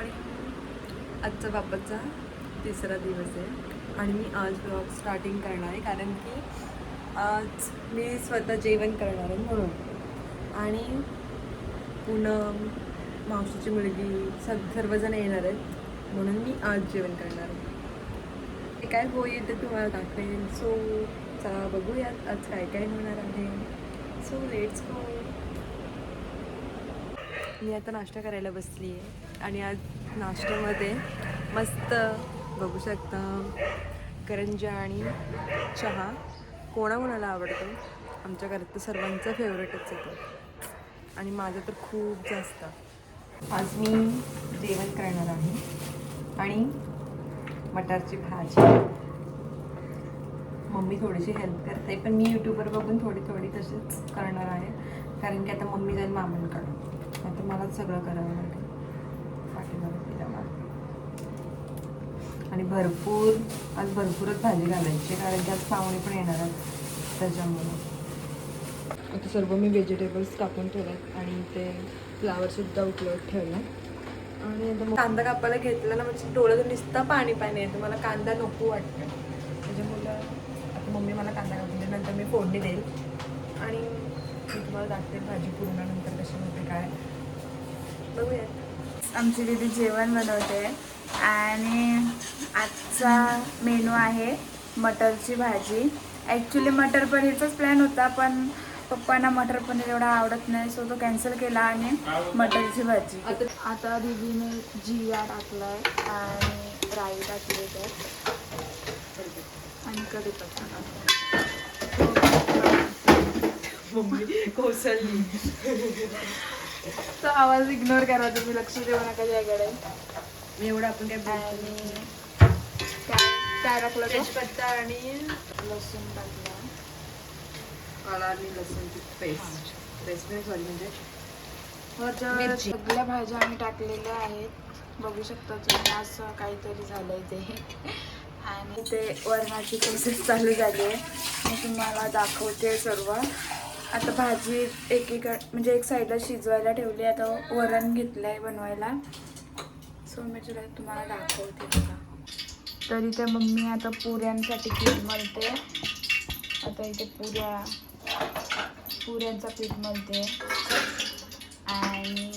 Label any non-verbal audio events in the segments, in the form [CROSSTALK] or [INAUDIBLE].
Morning आजचा बाप्पाचा तिसरा दिवस आहे. आणि मी आज ब्लॉग स्टार्टिंग करणार आहे कारण की आज मी स्वतः जेवण करणार आहे म्हणून. आणि पूनम मावशीची मुलगी सग सर्वजण येणार आहेत म्हणून मी आज जेवण करणार आहे. ते काय होईल ते तुम्हाला दाखवेल सो चला बघूयात आज काय काय होणार आहे. सो लेट्स गो मी आता नाश्ता करायला बसली आहे आणि आज नाश्त्यामध्ये मस्त बघू शकता करंजा आणि चहा. कोणा कोणाला आवडतो? आमच्या घरात तर सर्वांचा फेवरेटच येतो आणि माझं तर खूप जास्त. आज मी जेवण करणार आहे. आणि मटारची भाजी. मम्मी थोडीशी हेल्प करते पण मी यूट्यूबवर बघून थोडी थोडी तशीच करणार आहे. कारण की आता मम्मी जाईल नाही आता मलाच सगळं करावं लागेल. पाठीमागे मला आणि भरपूर आज भरपूरच भाजी घालायची कारण की आज पाहुणे पण येणार आहेत त्याच्यामुळे. आता सर्व मी व्हेजिटेबल्स कापून ठेवलेत आणि ते फ्लावरसुद्धा उकळत ठेवलं आणि आता कांदा कापायला घेतला ना म्हणजे डोळ्यातून नुसतं पाणी पाणी येतं मला कांदा नको वाटतं. म्हणजे त्याच्यामुळं आता मम्मी मला कांदा कापून देईल नंतर मी फोडणी देईल. आणि मी तुम्हाला दाखते भाजी पूर्ण नंतर कशी होते काय. बघूया. आमची दीदी जेवण बनवते आणि आजचा मेनू आहे मटरची भाजी. ॲक्च्युली मटर पनीरचाच प्लॅन होता पण पप्पांना मटर पनीर एवढा आवडत नाही सो तो कॅन्सल केला आणि मटरची भाजी. आता दीदीने जिरा टाकलाय आणि राई टाकली त्यात. आणि कढीपत्ता टाकला मम्मी कोसळली. तो आवाज इग्नोर करा तुम्ही लक्ष देऊ नका त्याकडे. मी एवढं आपण काय आणि काय काय टाकलं तेजपत्ता आणि लसूण टाकला. काला आणि लसूणची पेस्ट. पेस्ट नाही सॉरी म्हणजे. मिरची. सगळ्या भाज्या आम्ही टाकलेल्या आहेत. बघू शकता तुम्ही असं काहीतरी झालंय ते. आणि ते वरणाची प्रोसेस चालू झाली आहे. मी तुम्हाला दाखवते सर्व. आता भाजी एकीकडे म्हणजे एक साईडला शिजवायला ठेवली आता वरण घेतलं आहे बनवायला. सो मी तुला तुम्हाला दाखवते तर इथे मम्मी आता पुऱ्यांसाठी पीठ मळते. आता इथे पुऱ्या पुऱ्यांचा पीठ मळते. आणि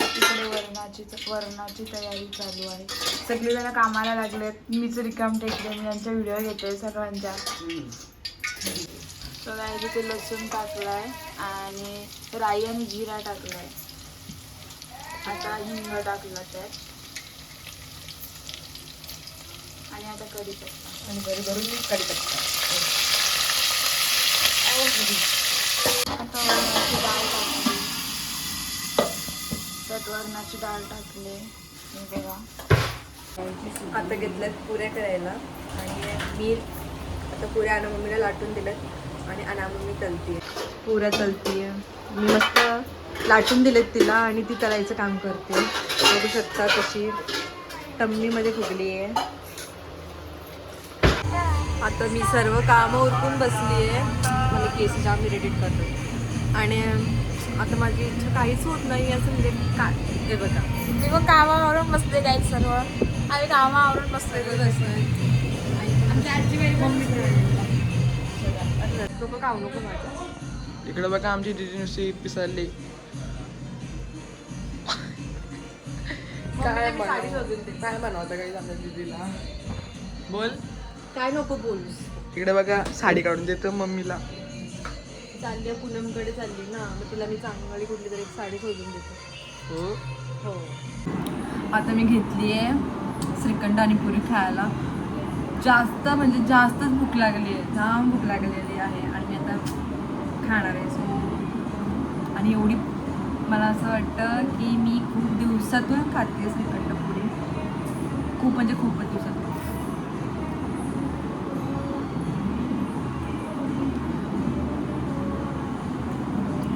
इकडे वरणाची वरणाची तयारी चालू आहे. सगळेजण कामाला लागलेत. मीच रिकाम टेकले मी यांचा व्हिडिओ घेते सगळ्यांच्या. तर इथे लसूण टाकलाय आणि राई आणि जिरा टाकलाय. आता हिंग टाकला त्यात आणि आता कढीपत्ता. आणि बरी भरून कढीपत्ता. आता वरणाची डाळ टाकली. त्यात वरणाची डाळ टाकली. हे बघा. आता घेतल्यात पुऱ्या करायला. आणि मी आता पुऱ्या आणा मम्मीला लाटून दिल्यात. आणि आणा मम्मी तलतीये. पुऱ्या तलतीये. मी मस्त लाटून दिलेत तिला आणि ती तळायचं काम करते. बघू शकता कशी टम्मीमध्ये फुगली आहे आता मी सर्व कामं उरकून बसली आहे मला केस जाम इरिटेट करतो आणि आता माझी इच्छा काहीच होत नाही असं म्हणजे काय? हे बघा. मी मग कामावरून बसले काय सर्व. आम्ही कामावरून बसले नको खाऊ नको माझ्या इकडे बघा आमची दिदी नुसती पिसाळली. काय काय बनवतं काही झालं दीदीला? बोल. काय नको बोलूस. इकडे बघा साडी काढून देतो मम्मीला. चालली आहे पूनमकडे चालली ना. मग तिला मी चांगली कुठली तरी एक साडी शोधून देते. हो? हो. आता मी घेतली आहे श्रीखंड आणि पुरी खायला. जास्त म्हणजे जास्तच भूक लागली आहे. जाम भूक लागलेली आहे. आणि मी आता खाणार आहे. सो आणि एवढी मला असं वाटतं की मी खूप दिवसातून खाते श्रीखंड पुरी खूप म्हणजे खूपच दिवसातून.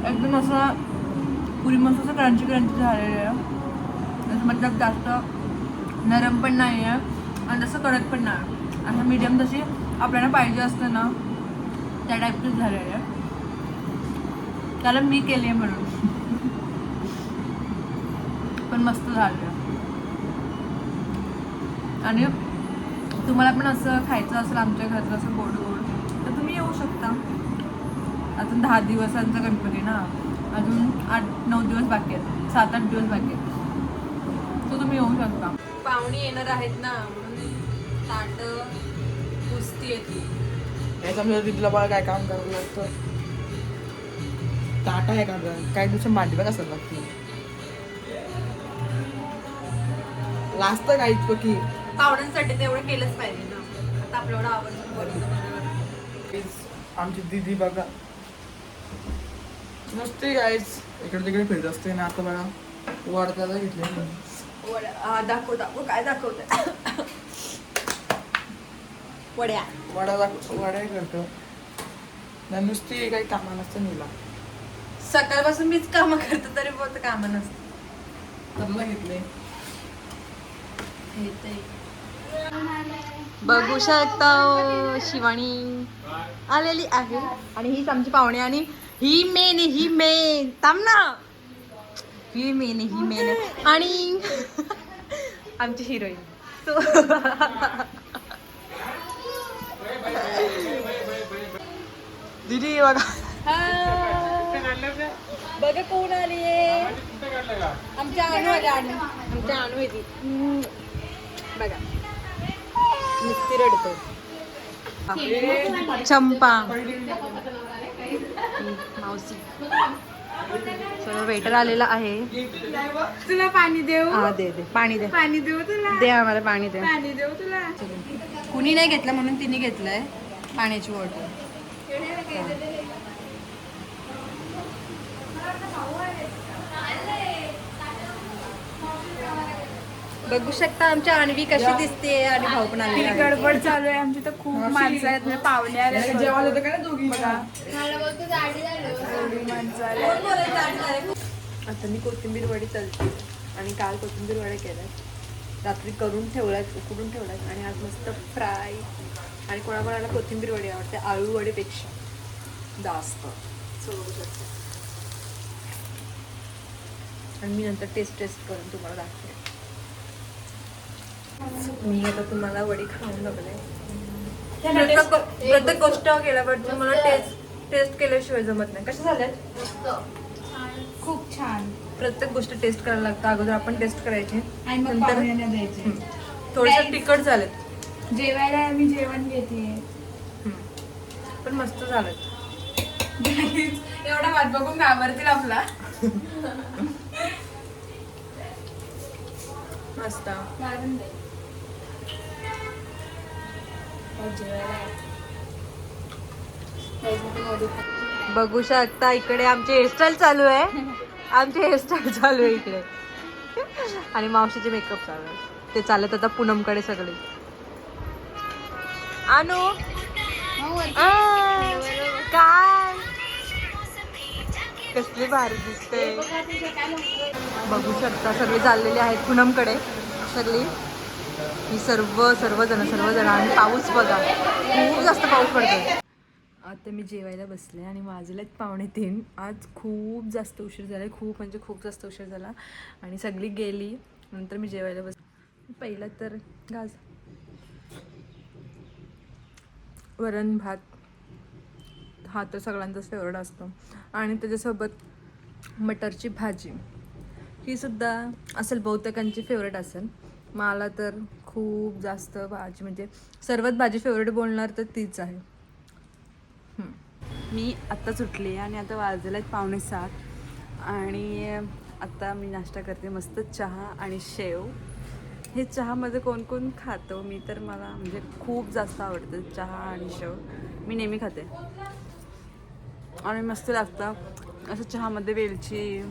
एकदम असं पुरी मस्त असं क्रंची क्रंची झालेलं आहे. असं मतलब जास्त नरम पण नाही आहे आणि तसं कडक पण नाही असं मीडियम जशी आपल्याला पाहिजे असतं ना त्या टाईपचीच झालेलं. आहे त्याला मी केली आहे म्हणून. पण मस्त झालं. आणि तुम्हाला पण असं खायचं असेल आमच्या घरचं असं गोड गोड तर तुम्ही येऊ शकता. अजून दहा दिवसांचा गणपती ना. अजून आठ नऊ दिवस बाकी आहेत. सात आठ दिवस बाकी आहेत. तर तुम्ही येऊ शकता. पाहुणे येणार आहेत ना. ताट कुस्ती येते दीदीला बघा काय काम करावं लागतं? टाटा आहे का? काही दिवस मांडी बघा असेल लागते लास्ट काहीच की पाहुण्यांसाठी तेवढं केलंच पाहिजे ना. आता आपल्याला आवडतं बरोबर आमची दीदी बघा. नुसते काहीच इकडे तिकडे फिरत असते ना आता बघा. वाढताला घेतले. दाखव दाखव. काय दाखवत वड्या. वडा दाख- वडा करतो. नाही नुसती काही कामा नसतं नीला. सकाळपासून मीच कामं करते तरी बहुत कामं नसतं. तरला घेतले. बघू शकता शिवानी आलेली आहे. आणि हीच आमची पाहुणे आणि ही मेन आहे, ही मेन थांब ना. ही मेन आहे, ही मेन आहे. आणि [LAUGHS] आमची हिरोईन [LAUGHS] दीदी बघा. बघा कोण आली आमच्या अणू आली अणू आमच्या अणू. बघा. नुसती रडतो चंपा. मावशी. सर्व वेटर आलेला आहे. तुला पाणी देऊ? हा दे दे. पाणी दे. पाणी देऊ तुला? दे आम्हाला पाणी दे. पाणी देऊ तुला? कुणी नाही घेतलं म्हणून तिने घेतलंय पाण्याची बॉटल बघू शकता आमच्या आणवी कशी दिसते आणि भाऊ पण. गडबड चालू आहे. आमची तर खूप माणसं आहेत म्हणजे पाहुणे आले. जेवायला होतं का दोघी आता मी कोथिंबीर वडी तळते आणि काल कोथिंबीर वड्या केल्या रात्री करून ठेवल्यात उकडून ठेवल्यात. आणि आज मस्त फ्राय. आणि कोणाकोणाला कोथिंबीर वडी आवडते आळू वडीपेक्षा जास्त. शकता. आणि मी नंतर टेस्ट टेस्ट करून तुम्हाला दाखवेन. मी आता तुम्हाला वडी खाऊन बघले प्रत्येक प्रत्येक गोष्ट केल्यावर मला टेस्ट टेस्ट केल्याशिवाय जमत नाही. कशा झाल्यात? खूप छान. प्रत्येक गोष्ट टेस्ट करायला लागतं. अगोदर आपण टेस्ट करायची. नंतर थोडेसे तिखट झालेत. जेवायला मी जेवण घेते. पण मस्त झालेत. एवढा वाट बघून घाबरतील आपला. मस्त. बघू शकता इकडे आमची हेअरस्टाईल चालू आहे. आमची हेअरस्टाईल चालू आहे इकडे. आणि मावशीचे मेकअप चालू आहे. ते चालत आता पूनमकडे सगळे. आणू कसली भारी दिसते. बघू शकता सगळे चाललेले आहेत पुनमकडे. सगळी. ही सर्व सर्वजण सर्वजण. आणि पाऊस बघा खूप जास्त पाऊस पडतो आता मी जेवायला बसले आणि वाजलेत पावणे तीन. आज खूप जास्त उशीर झाला खूप म्हणजे खूप जास्त उशीर झाला. आणि सगळी गेली. नंतर मी जेवायला बस पहिलं तर गाज. वरण भात. हा तर सगळ्यांचाच फेवरेट असतो. आणि त्याच्यासोबत मटरची भाजी. ही सुद्धा असेल बहुतेकांची फेवरेट असेल. मला तर खूप जास्त भाजी म्हणजे सर्वात भाजी फेवरेट बोलणार तर तीच आहे. मी आत्ता सुटली आणि आता वाजले आहेत पावणे सात. आणि आत्ता मी नाश्ता करते मस्त चहा आणि शेव. हे चहामध्ये कोण कोण खातो? मी तर मला म्हणजे खूप जास्त आवडतं चहा आणि शेव. मी नेहमी खाते. आणि मस्त लागतं. असं चहामध्ये वेलची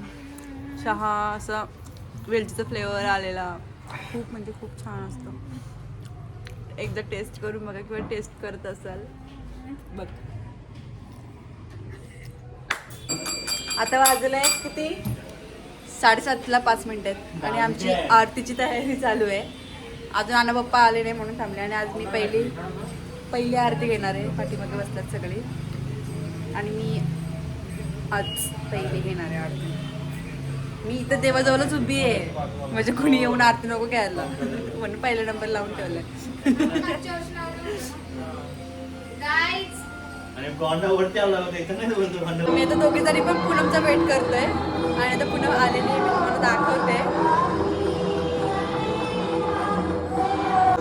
चहा असा वेलचीचा फ्लेवर आलेला. खूप म्हणजे खूप छान असतं. एकदा टेस्ट करून बघा किंवा टेस्ट करत असाल. बघ. आता वाजलं आहे किती साडेसातला पाच मिनिट आहेत. आणि आमची आरतीची तयारी चालू आहे. अजून आना पप्पा आले नाही म्हणून थांबले. आणि आज मी पहिली पहिली आरती घेणार आहे. पाठीमागे बसतात सगळी. आणि मी आज पहिली घेणार आहे आरती. मी इथं देवाजवळच उभी आहे. म्हणजे कोणी येऊन आरती नको घ्यायला. म्हणून पहिला नंबर लावून ठेवलाय. मी आता दोघे जणी पण पूनमचा वेट करतोय. आणि आता पूनम आलेली मी तुम्हाला दाखवते.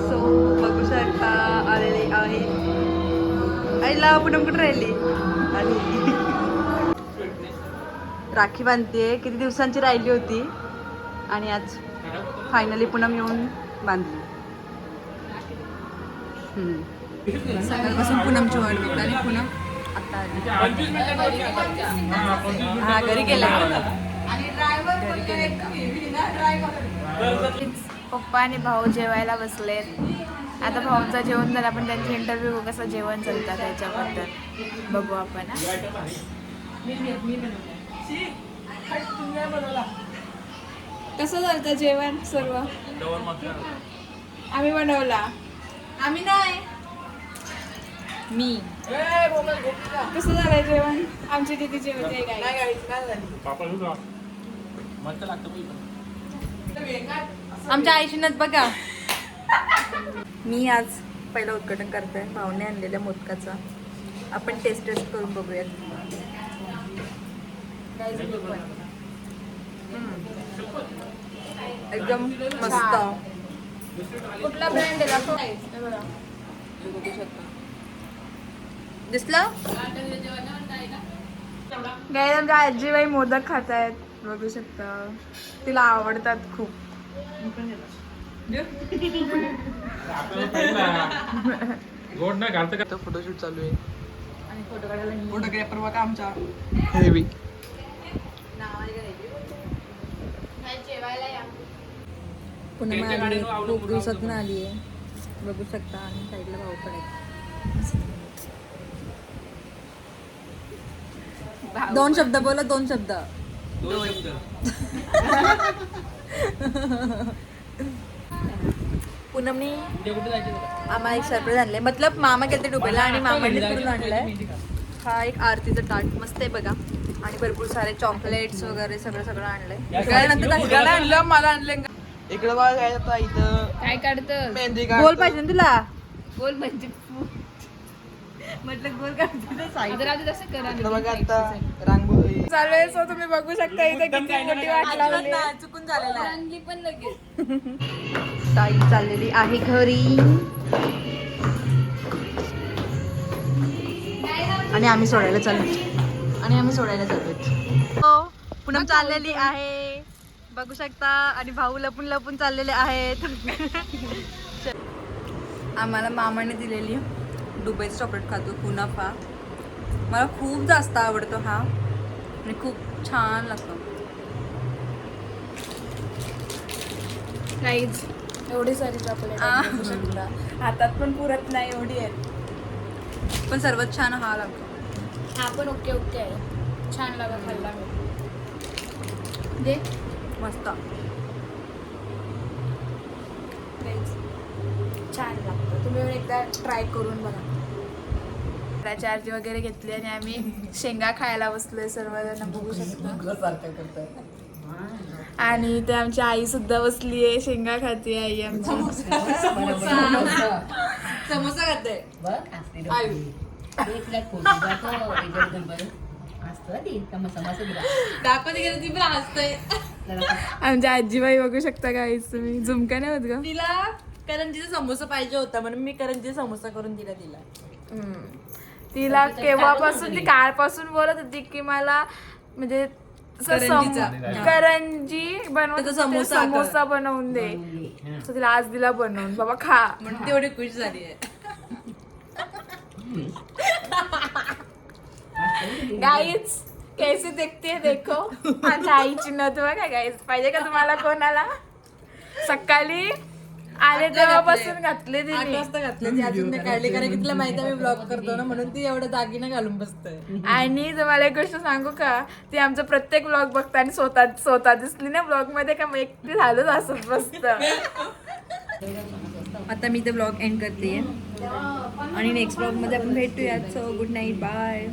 सो बघू शकता आलेली आहे. आईला पूनम कुठे राहिली? राखी बांधते किती दिवसांची राहिली होती? आणि आज फायनली पूनम येऊन बांधली. सकाळपासून पूनमची वाट बघते आणि पूनम आता हा घरी गेला. घरी गेले. पप्पा आणि भाऊ जेवायला बसलेत. आता भाऊंचं जेवण झालं आपण त्यांची इंटरव्ह्यू बघू कसं जेवण चालतं त्याच्याबद्दल. बघू आपण. कसं चालतं जेवण सर्व? आम्ही बनवला. आम्ही नाही. मी. कसं झालंय जेवण? आमची दिदी जेवते काय आमच्या आईशीनच बघा. मी आज पहिलं उद्घाटन करतोय भाऊने आणलेल्या मोदकाचा. आपण टेस्ट टेस्ट करून बघूयात. एकदम मस्त. कुठला ब्रँड आहे बघा. बघू शकता दिसलं? गाईज आमच्या आजीबाई मोदक खात आहेत बघू शकता. तिला आवडतात खूप. गोड नाही घालतं का? फोटोशूट चालू आहे. फोटोग्राफर बघा आमचा हेवी पुन्हा आली खूप दिवसातून आली आहे. बघू शकता आणि साईडला भाऊ दोन शब्द बोला दोन शब्द. [LAUGHS] पूनमनी आम्हाला एक सरप्राईज आणले मतलब मामा गेलते डुबेला आणि मामाने करून आणलाय. हा एक आरतीचं ताट. मस्त आहे बघा. आणि भरपूर सारे चॉकलेट्स वगैरे सगळं सगळं आणलंय. मला आणलं इकडे बघा काय आता इथं. काय काढतं मेहंदी गोल काढतो. पाहिजे ना तुला? बोल म्हणजे म्हटलं गोल चालू आहे सो तुम्ही बघू शकता इथे किती मोठी वाट. चुकून झालेला पण लगेच. ताई चाललेली आहे घरी. आणि आम्ही सोडायला चाललो आणि आम्ही सोडायला चाललो हो पूनम चाललेली आहे. बघू शकता आणि भाऊ लपून लपून चाललेले आहेत. आम्हाला मामाने दिलेली दुबईचं चॉकलेट खातो कुनाफा. मला खूप जास्त आवडतो हा. आणि खूप छान लागतो. काहीच एवढी सारी चॉकलेट शकता. हातात पण पुरत नाही एवढी आहेत. पण सर्वात छान हा लागतो. हा पण ओके ओके आहे. छान लागा खाल्ला मी दे. मस्त. छान लागतं. तुम्ही पण एकदा ट्राय करून बघा. चार्ज वगैरे घेतली आणि आम्ही [LAUGHS] शेंगा खायला बसलोय सर्वजण बघू शकता. आणि ते आमची आई सुद्धा बसली आहे शेंगा खाते आई आमची. समोसा. खाते. दाखवते गेलं ती पण हसतंय आमच्या आजीबाई बघू शकता काहीच तुम्ही. झुमका नाही होत का तिला करंजीचा समोसा पाहिजे होता म्हणून मी करंजीचा समोसा करून दिला तिला. तिला केव्हापासून ती कालपासून बोलत होती की मला म्हणजे सम-. करंजी बनवून त्याचा समोसा. समोसा बनवून दे. So तिला आज दिला बनवून. बाबा खा. म्हणून तेवढी खुश झाली आहे. गाईच कैसे देखते देखो? माझ्या आईची नथ बघा गाईच पाहिजे का तुम्हाला कोणाला? सकाळी आले तेव्हापासून घातले. आठ तिने. वाजता घातले ती अजून नाही काढली कारण की तिला माहिती आहे मी ब्लॉग करतो ना म्हणून ती एवढं दागिना घालून बसतोय आणि तुम्हाला एक गोष्ट सांगू का? ती आमचा प्रत्येक ब्लॉग बघता आणि स्वतः स्वतः दिसली ना ब्लॉगमध्ये का मग एकटी झालंच असत मस्त. आता मी ते ब्लॉग एंड करते आणि नेक्स्ट ब्लॉगमध्ये आपण भेटूयात. So good night bye